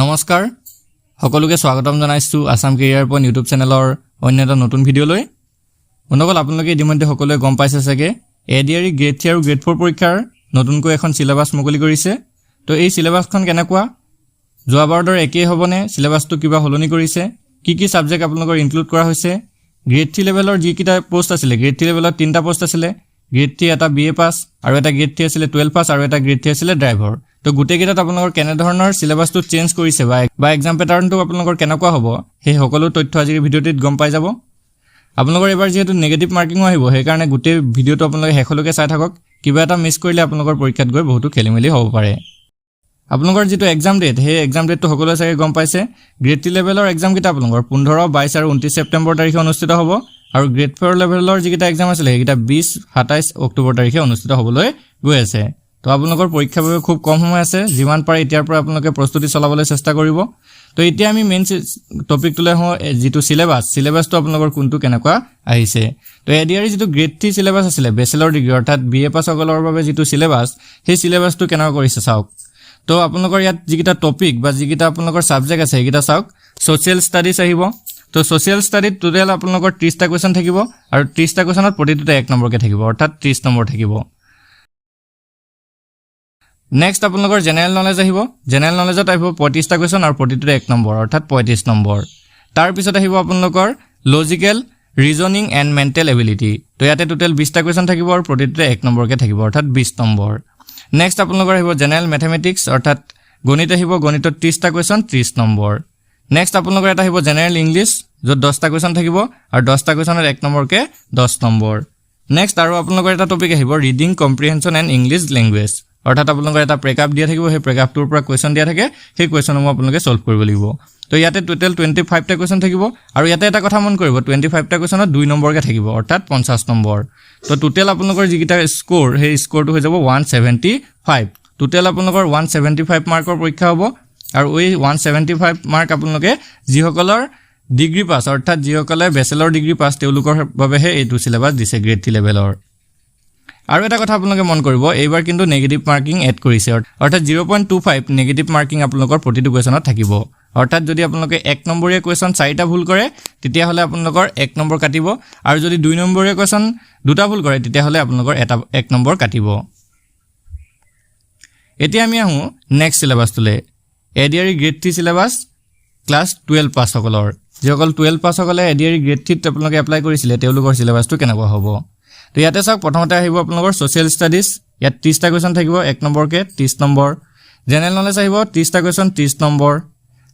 নমস্কাৰ। সকলোকে স্বাগতম জনাইছোঁ আছাম কেৰিয়াৰ পইণ্ট ইউটিউব চেনেলৰ অন্য এটা নতুন ভিডিঅ'লৈ। বন্ধুসকল, আপোনালোকে ইতিমধ্যে সকলোৱে গম পাইছে চাগে? A D R grade three আৰু গ্ৰেড ফ'ৰ পৰীক্ষাৰ নতুনকৈ এখন চিলেবাছ মুকলি কৰিছে। তো এই চিলেবাছখন কেনেকুৱা? যোৱাবাৰৰ দৰে একেই হ'বনে? চিলেবাছটো কিবা সলনি কৰিছে? কি কি ছাবজেক্ট আপোনালোকৰ ইনক্লুড কৰা হৈছে? গ্ৰেড থ্ৰী লেভেলৰ যিকেইটা পষ্ট আছিলে, গ্ৰেড থ্ৰী লেভেলত তিনিটা পষ্ট আছিলে, গ্ৰেড থ্ৰী এটা বি এ পাছ, আৰু এটা গ্ৰেড থ্ৰী আছিলে টুৱেলভ পাছ, আৰু এটা গ্ৰেড থ্ৰী আছিলে ড্ৰাইভৰ। তো গোটেইকেইটাত আপোনালোকৰ কেনেধৰণৰ চিলেবাছটো চেঞ্জ কৰিছে বা বা এক্সাম পেটাৰ্ণটো আপোনালোকৰ কেনেকুৱা হ'ব সেই সকলো তথ্য আজিৰ ভিডিঅ'টিত গম পাই যাব। আপোনালোকৰ এইবাৰ যিহেতু নিগেটিভ মাৰ্কিঙো আহিব সেইকাৰণে গোটেই ভিডিঅ'টো আপোনালোকে শেষলৈকে চাই থাকক। কিবা এটা মিছ কৰিলে আপোনালোকৰ পৰীক্ষাত গৈ বহুতো খেলি মেলি হ'ব পাৰে। আপোনালোকৰ যিটো এক্সাম ডেট সেই এক্সাম ডেটটো সকলোৱে চাগে গম পাইছে। গ্ৰেড থ্ৰী লেভেলৰ এক্সামকেইটা আপোনালোকৰ? পোন্ধৰ বাইছ আৰু ঊনত্ৰিছ ছেপ্টেম্বৰ তাৰিখে অনুষ্ঠিত হ'ব। আৰু গ্ৰেড ফ'ৰ লেভেলৰ যিকেইটা এক্সাম আছিলে সেইকেইটা বিছ সাতাইছ অক্টোবৰ তাৰিখে অনুষ্ঠিত হ'বলৈ গৈ আছে। তো আপোনালোকৰ পৰীক্ষাৰ খুব কম সময় আছে। যিমান পাৰে এতিয়াৰ পৰা আপোনালোকে প্ৰস্তুতি চলাবলৈ চেষ্টা কৰিব। তো এতিয়া আমি মেইন টপিকটোলৈ আহোঁ যিটো চিলেবাছ চিলেবাছটো আপোনালোকৰ কোনটো কেনেকুৱা আহিছে। তো এ, ডি, আৰ যিটো গ্ৰেড থ্ৰী চিলেবাছ আছিলে বেচেলৰ ডিগ্ৰী অৰ্থাৎ বি এ পাছসকলৰ বাবে যিটো চিলেবাছ সেই চিলেবাছটো কেনেকুৱা কৰিছে চাওক। তো আপোনালোকৰ ইয়াত যিকেইটা টপিক বা যিকেইটা আপোনালোকৰ ছাবজেক্ট আছে, সেইকেইটা চাওক। ছ'চিয়েল ষ্টাডিজ আহিব। তো ছ'চিয়েল ষ্টাডিত টোটেল আপোনালোকৰ ত্ৰিছটা কুৱেশ্যন থাকিব আৰু ত্ৰিছটা কুৱেশ্যনত প্ৰতিটোতে এক নম্বৰকৈ থাকিব, অৰ্থাৎ ত্ৰিছ নম্বৰ থাকিব। নেক্সট আপোনালোকৰ জেনেৰেল নলেজ আহিব। জেনেৰেল নলেজত আহিব পঁয়ত্ৰিছটা কুৱেশ্যন আৰু প্ৰতিটোতে এক নম্বৰ, অৰ্থাৎ পঁয়ত্ৰিছ নম্বৰ। তাৰপিছত আহিব আপোনালোকৰ logical reasoning and mental ability তো ইয়াতে টোটেল বিছটা কুৱেশ্যন থাকিব আৰু প্ৰতিটোতে এক নম্বৰকৈ থাকিব, অৰ্থাৎ বিছ নম্বৰ। নেক্সট আপোনালোকৰ আহিব জেনেৰেল মেথমেটিক্স অৰ্থাৎ গণিত আহিব, গণিতত ত্ৰিছটা কুৱেশ্যন ত্ৰিছ নম্বৰ। নেক্সট আপোনালোকৰ এটা আহিব জেনেৰেল ইংলিছ য'ত দহটা কুৱেশ্যন থাকিব আৰু দহটা কুৱেশ্যনত এক নম্বৰকৈ দহ নম্বৰ। নেক্সট আৰু আপোনালোকৰ এটা টপিক আহিব reading comprehension and English language অৰ্থাৎ আপোনালোকৰ এটা ব্ৰেকআপ দিয়া থাকিব সেই ব্ৰেকআপটোৰ পৰা কুৱেশ্যন দিয়া থাকে সেই কুৱেশ্যনসমূহ আপোনালোকে ছল্ভ কৰিব লাগিব। তো ইয়াতে টোটেল টুৱেণ্টি ফাইভটা কুৱেশ্যন থাকিব আৰু ইয়াতে এটা কথা মন কৰিব টুৱেণ্টি ফাইভটা কুৱেশ্যনত দুই নম্বৰকৈ থাকিব অৰ্থাৎ পঞ্চাছ নম্বৰ। তো টোটেল আপোনালোকৰ যিকেইটা স্ক'ৰ সেই স্ক'ৰটো হৈ যাব ওৱান ছেভেণ্টি ফাইভ টোটেল আপোনালোকৰ ওৱান ছেভেণ্টি ফাইভ মাৰ্কৰ পৰীক্ষা হ'ব আৰু এই ওৱান ছেভেণ্টি ফাইভ মাৰ্ক আপোনালোকে যিসকলৰ ডিগ্ৰী পাছ অৰ্থাৎ যিসকলে বেচেলৰ ডিগ্ৰী পাছ তেওঁলোকৰ বাবেহে এইটো চিলেবাছ দিছে গ্ৰেড থ্ৰী লেভেলৰ আৰু এটা কথা আপোনালোকে মন কৰিব এইবাৰ কিন্তু নিগেটিভ মাৰ্কিং এড কৰিছে। অৰ্থাৎ zero' point two five negative marking আপোনালোকৰ প্ৰতিটো কুৱেশ্যনত থাকিব। অৰ্থাৎ যদি আপোনালোকে এক নম্বৰীয়া কুৱেশ্যন চাৰিটা ভুল কৰে তেতিয়াহ'লে আপোনালোকৰ এক নম্বৰ কাটিব। আৰু যদি দুই নম্বৰীয়া কুৱেশ্যন দুটা ভুল কৰে তেতিয়াহ'লে আপোনালোকৰ এটা এক নম্বৰ কাটিব। এতিয়া আমি আহোঁ next চিলেবাছটোলৈ A D R E grade three syllabus class twelve পাছসকলৰ। যিসকল twelve পাছসকলে A D R E grade থ্ৰীত আপোনালোকে এপ্লাই কৰিছিলে তেওঁলোকৰ চিলেবাছটো কেনেকুৱা হ'ব? তো ইয়াতে চাওক প্ৰথমতে আহিব আপোনালোকৰ ছ'চিয়েল ষ্টাডিজ ইয়াত ত্ৰিছটা কুৱেশ্যন থাকিব এক নম্বৰকৈ ত্ৰিছ নম্বৰ। জেনেৰেল নলেজ আহিব ত্ৰিছটা কুৱেশ্যন ত্ৰিছ number.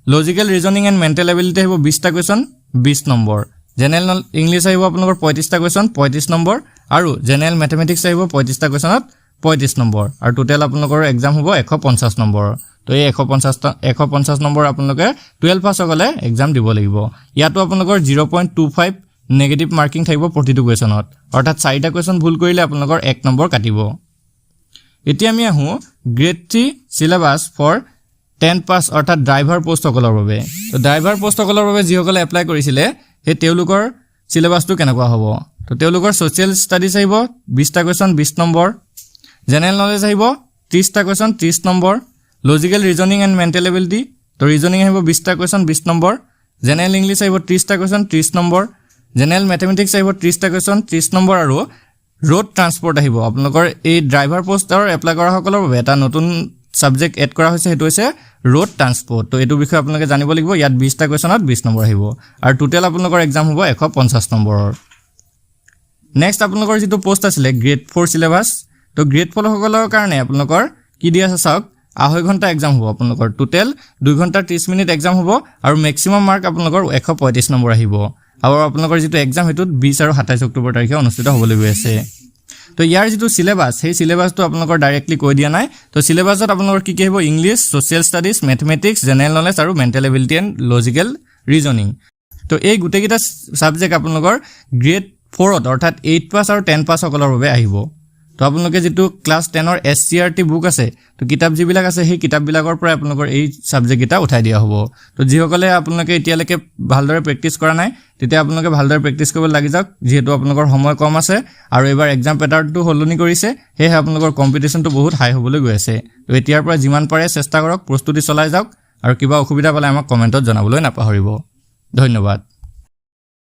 Logical reasoning and mental ability আহিব বিছটা কুৱেশ্যন বিছ নম্বৰ। জেনেৰেল নল ইংলিছ আহিব আপোনালোকৰ পঁয়ত্ৰিছটা কুৱেশ্যন পঁয়ত্ৰিছ নম্বৰ। আৰু জেনেৰেল মেথমেটিক্স আহিব পঁয়ত্ৰিছটা কুৱেশ্যনত পঁয়ত্ৰিছ নম্বৰ। আৰু টোটেল আপোনালোকৰ এক্সাম হ'ব এশ পঞ্চাছ নম্বৰ। তো এই এশ পঞ্চাছটা এশ পঞ্চাছ নম্বৰ আপোনালোকে টুৱেলভ পাছসকলে এক্সাম দিব লাগিব। ইয়াতো আপোনালোকৰ zero' point two five negative marking থাকিব প্ৰতিটো কুৱেশ্যনত। অৰ্থাৎ চাৰিটা কুৱেশ্যন ভুল কৰিলে আপোনালোকৰ এক নম্বৰ কাটিব। এতিয়া আমি আহোঁ grade three syllabus for ten pass অৰ্থাৎ ড্ৰাইভাৰ পষ্টসকলৰ বাবে। তো ড্ৰাইভাৰ পষ্টসকলৰ বাবে যিসকলে এপ্লাই কৰিছিলে সেই তেওঁলোকৰ চিলেবাছটো কেনেকুৱা হ'ব? তো তেওঁলোকৰ ছ'চিয়েল ষ্টাডিজ আহিব বিছটা কুৱেশ্যন বিছ নম্বৰ। জেনেৰেল নলেজ আহিব ত্ৰিছটা কুৱেশ্যন ত্ৰিছ number. Logical reasoning and mental ability তো ৰিজনিং আহিব বিছটা কুৱেশ্যন বিছ নম্বৰ। জেনেৰেল ইংলিছ আহিব ত্ৰিছটা কুৱেশ্যন ত্ৰিছ নম্বৰ। জেনেৰেল মেথমেটিক্স আহিব ত্ৰিছটা কুৱেশ্যন ত্ৰিছ নম্বৰ আৰু ৰোড ট্ৰান্সপৰ্ট আহিব। আপোনালোকৰ এই ড্ৰাইভাৰ পষ্টৰ এপ্লাই কৰাসকলৰ বাবে এটা নতুন ছাবজেক্ট এড কৰা হৈছে, সেইটো হৈছে ৰোড ট্ৰান্সপৰ্ট তো এইটো বিষয়ে আপোনালোকে জানিব লাগিব, ইয়াত বিছটা কুৱেশ্যনত বিছ নম্বৰ আহিব। আৰু টোটেল আপোনালোকৰ এক্সাম হ'ব এশ পঞ্চাছ নম্বৰৰ। নেক্সট আপোনালোকৰ যিটো পষ্ট আছিলে গ্ৰেড ফ'ৰ চিলেবাছ তো গ্ৰেড ফ'ৰসকলৰ কাৰণে আপোনালোকৰ কি দি আছে চাওক, আঢ়ৈ ঘণ্টা এক্সাম হ'ব আপোনালোকৰ। টোটেল দুই ঘণ্টা ত্ৰিছ মিনিট এক্সাম হ'ব আৰু মেক্সিমাম মাৰ্ক আপোনালোকৰ এশ পঁয়ত্ৰিছ নম্বৰ আহিব। আৰু আপোনালোকৰ যিটো এক্সাম সেইটোত বিছ আৰু সাতাইছ অক্টোবৰ তাৰিখে অনুষ্ঠিত হ'বলৈ গৈ আছে। তো ইয়াৰ যিটো চিলেবাছ সেই চিলেবাছটো আপোনালোকৰ ডাইৰেক্টলি কৈ দিয়া নাই। তো চিলেবাছত আপোনালোকৰ কি কি আহিব? English social studies mathematics general knowledge আৰু mental ability and logical reasoning তো এই গোটেইকেইটা ছাবজেক্ট আপোনালোকৰ গ্ৰেড ফ'ৰত অৰ্থাৎ এইট পাছ আৰু টেন পাছসকলৰ বাবে আহিব। তো আপোনালোকে যিটো ক্লাছ টেনৰ এছ চি আৰ টি বুক আছে, তো কিতাপ যিবিলাক আছে, সেই কিতাপবিলাকৰ পৰাই আপোনালোকৰ এই ছাবজেক্টকেইটা উঠাই দিয়া হ'ব। তো যিসকলে আপোনালোকে এতিয়ালৈকে ভালদৰে প্ৰেক্টিছ কৰা নাই, তেতিয়া আপোনালোকে ভালদৰে প্ৰেক্টিছ কৰিব লাগি যাওক, যিহেতু আপোনালোকৰ সময় কম আছে, আৰু এইবাৰ এক্সাম পেটাৰ্ণটো সলনি কৰিছে, সেয়েহে আপোনালোকৰ কম্পিটিশ্যনটো বহুত হাই হ'বলৈ গৈ আছে। তো এতিয়াৰ পৰা যিমান পাৰে চেষ্টা কৰক, প্ৰস্তুতি চলাই যাওক, আৰু কিবা অসুবিধা পালে আমাক কমেণ্টত জনাবলৈ নাপাহৰিব। ধন্যবাদ।